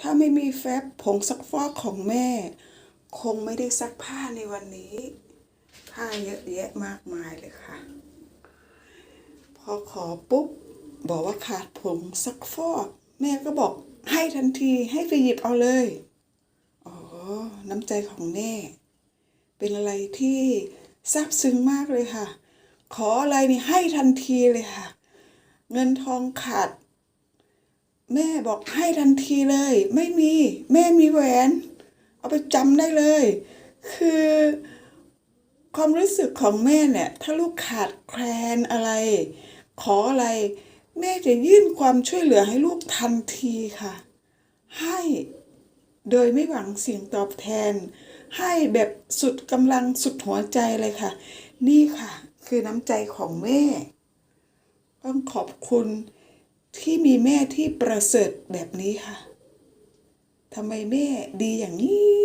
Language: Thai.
ถ้าไม่มีแฟบผงซักฟอกของแม่ คงไม่ได้ซักผ้าในวันนี้ ผ้าเยอะแยะมากมายเลยค่ะ พอขอปุ๊บ บอกว่าขาดผงซักฟอก แม่ก็บอกให้ทันทีให้ไปหยิบเอาเลย อ๋อ น้ำใจของแม่ เป็นอะไรที่ซาบซึ้งมากเลยค่ะ ขออะไรนี่ให้ทันทีเลยค่ะ เงินทองขาด แม่บอกให้ทันทีเลย ไม่มี แม่มีแหวน เอาไปจำได้เลย คือความรู้สึกของแม่เนี่ย ถ้าลูกขาดแคลนอะไร ขออะไร แม่จะยื่นความช่วยเหลือให้ลูกทันทีค่ะ ให้โดยไม่หวังสิ่งตอบแทน ให้แบบสุดกำลังสุดหัวใจเลยค่ะ นี่ค่ะ คือน้ำใจของแม่ ต้องขอบคุณ ที่มีแม่ที่ประเสริฐแบบนี้ค่ะทำไมแม่ดีอย่างนี้